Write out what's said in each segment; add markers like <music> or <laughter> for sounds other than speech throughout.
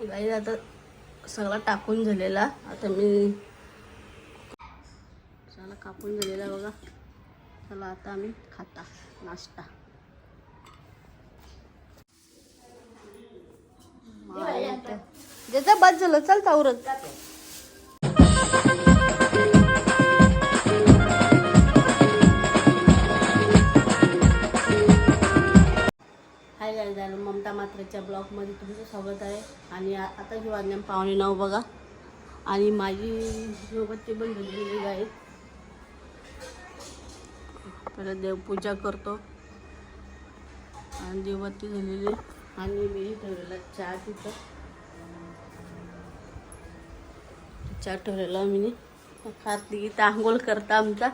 गाई आता सगळा टाकून झालेला. आता मी सगळा कापून झालेला बघा. चला आता आम्ही खाता नाश्ता. ज्याचा बस झालं चल तावरत. हाय गाय झालं ममता मात्रेच्या ब्लॉगमध्ये तुमचं स्वागत आहे. आणि आता ही वाजण्या पाहुणे नऊ बघा. आणि माझी सोबतची पण झालेली गाय परत देवपूजा करतो. आणि देवबत्ती झालेली आणि मी ठेवलेला चहा तिथं. चहा ठेवलेला मी कार्तिक इथं आंघोळ करता आमचा.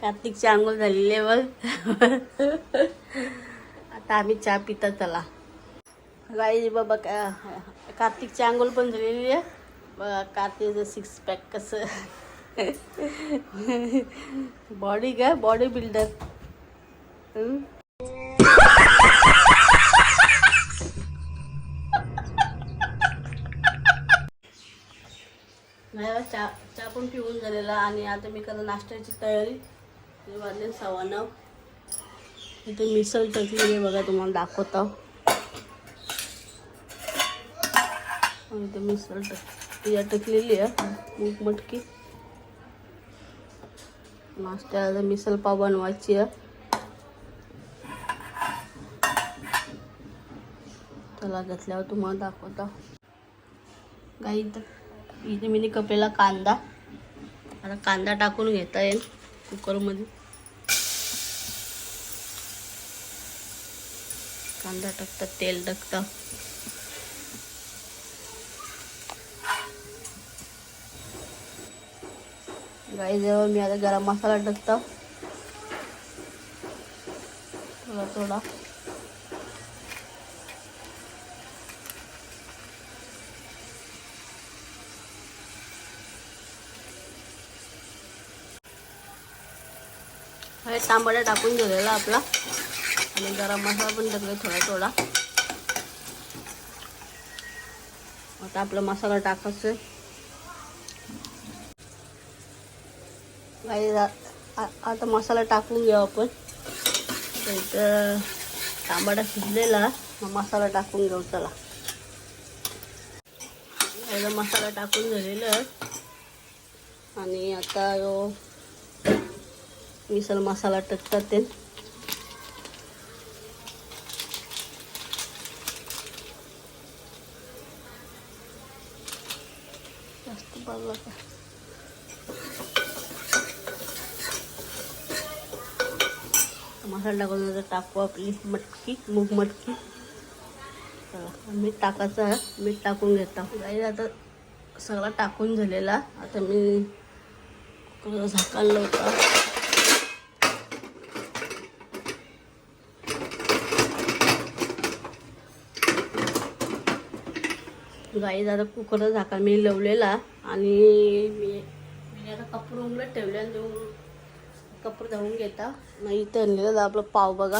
कार्तिकची आंघोळ झालेली आहे बघ. <laughs> आता आम्ही चहा पिता चला गाई बाबा का कार्तिकची आंघोळ पण झालेली आहे. बघा कार्तिकचं सिक्स पॅक कसं. बॉडी का बॉडी बिल्डर नाही चहा चहा पण पिऊन झालेला आणि आता मी करत नाश्त्याची तयारी. वाजले सव्वा नऊ. इथे मिसळ टकलेली आहे बघा तुम्हाला दाखवतो. इथे मिसळ टक या टकलेली आहे मूग मटकी. नाश्त्याला मिसळ पाव बनवायची आहे. चला घेतल्यावर तुम्हाला दाखवतो. काही इथे मी कपेला कांदा. आता कांदा टाकून घेता येईल कुकरमध्ये कांदा टाकतात तेल टाकतं गाई जवळ मी आता गरम मसाला टाकतो थोडा थोडा. हे तांबडा टाकून घेऊया आपला. आणि गरम मसाला पण टाकले थोडा थोडा. आता आपला मसाला टाकायचं आहे. आ- आता मसाला टाकून घेऊ आपण. तर इथं तांबडा शिजलेला मग मसाला टाकून घेऊ चला. मसाला टाकून झालेला आहे. आणि आता यो मिसल मसाला टाकतात ते. जास्त मसाला टाकून नंतर टाकू आपली मटकी मूग मटकी. मीठ टाकायचं मीठ टाकून घेता. गाईला आता सगळा टाकून झालेला. आता मी कुकर झाकण होता. गाई दादा कुकर झाका मी लावलेला. आणि मी मी आता कपूर उमलत ठेवले आणि देऊन कपूर धावून घेता. नाही इथं आणलेलं आपलं पाव बघा.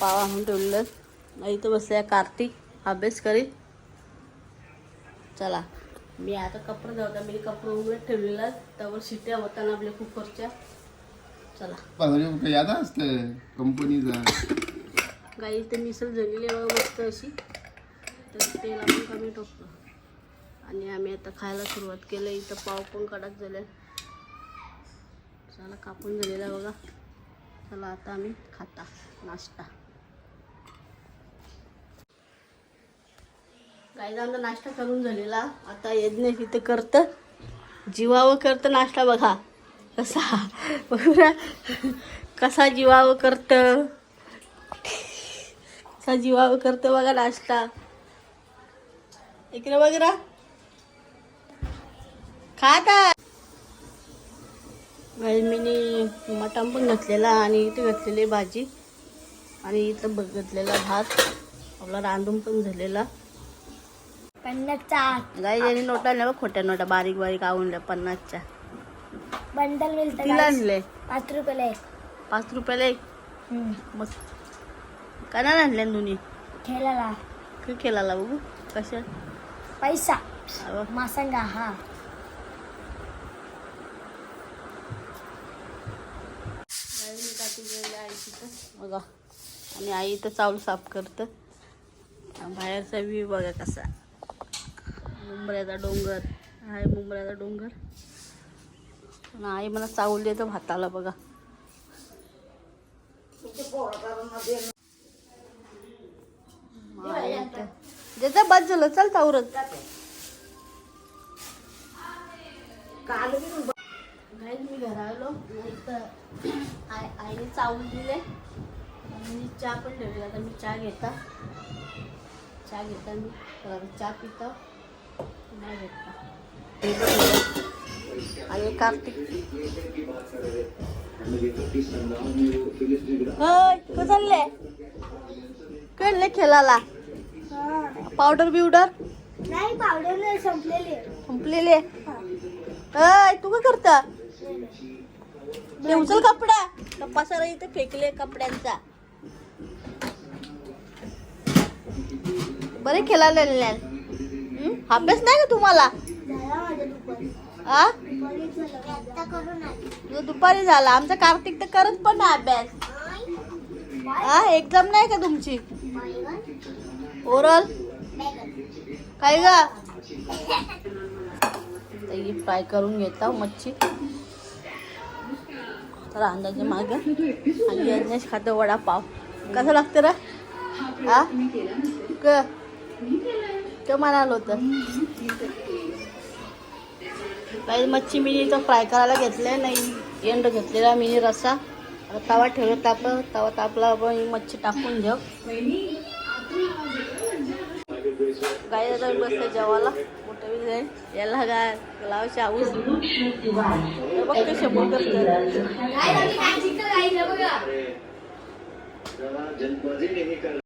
पाव आणून ठेवलेलं. नाही इथं बसल्या कार्तिक अभ्यास करीत चला. मी आता कपडे धावता. मी कपडे उमलत ठेवलेला. त्यावर शिट्या होताना आपल्या कुकरच्या. चला. याद असते. कंपनीचा. गाई इथे मिसळ झालेली आहे बघा मस्त अशी. तर तेल आपण कमी टाकतो आणि आम्ही आता खायला सुरुवात केलं. इथं पाव पण कडक झाले. चला कापून झालेला बघा. चला आता आम्ही खाता नाश्ता. कायदा आमचा नाश्ता करून झालेला. आता यज्ञ तिथं करतं जीवावं करतं नाश्ता बघा. कसा? बघा. कसा जीवावं करतं? कसा जीवावं करतं बघा नाश्ता. इकडे बघ खाता. मी मटण पण घातलेला आणि इथे घातलेली भाजी. आणि इथं बघ घातलेला भात. आपला रांधून पण झालेला. गाई ज्याने नोटा आणल्या बघ खोट्या नोटा. बारीक बारीक आवडल्या पन्नासच्या. बंडल आणले? पाच रुपयाला एक. पाच रुपयाला एक. मस्त. काय नाही आणल्या दोन्ही? काय केला बघू. कशा? पैसा. मासंगा हा गाई मी टाकून गेले आई तिथं बघा. आणि आई इथं चावल साफ करतं. बाहेरचा व्ह्यू बघा कसा. मुंबऱ्याचा डोंगर. आहे मुंबऱ्याचा डोंगर. आई मला चावल देतं भाताला बघा. आई ज्याचा बाद झालं. चल चावरत मी घरा आलो. आई आईने चावून दिले. मी चहा पण ठेवली. आता मी चहा घेता. चहा घेता मी. चहा पिता. नाही घेता. आणि कार्तिक. होय चालले कडले खेळाला. पावडर बिवडर? नाही पावडर नाही संपलेली. संपलेले अय तू काय करता? उचल कपडा? का पसारा इथे फेकले कपड्यांचा. बरे हम्म? अभ्यास नाही का तुम्हाला? आ? दुपारी झालं. आमचा कार्तिक तर करत पण नाही अभ्यास. हा एक्झाम नाही का तुमची? ओरल काय ही फ्राय <laughs> करून घेता मच्छी. तर अंदाजे मागे. आणि यज्ञेश खातं वडापाव. कसं लागतं रे? हा? क? क म्हणाल होतं काही मच्छी मिनी तर फ्राय करायला घेतलंय नाही. एंड घेतलेला मिनी रस्सा. आता तवा ठेवला ताप. तवा तापला आपण ही मच्छी टाकून घेऊ. काय आता बसलं जेवायला. मोठं बी जाईल याला काय लाव शाहूस बघ कसे बोलत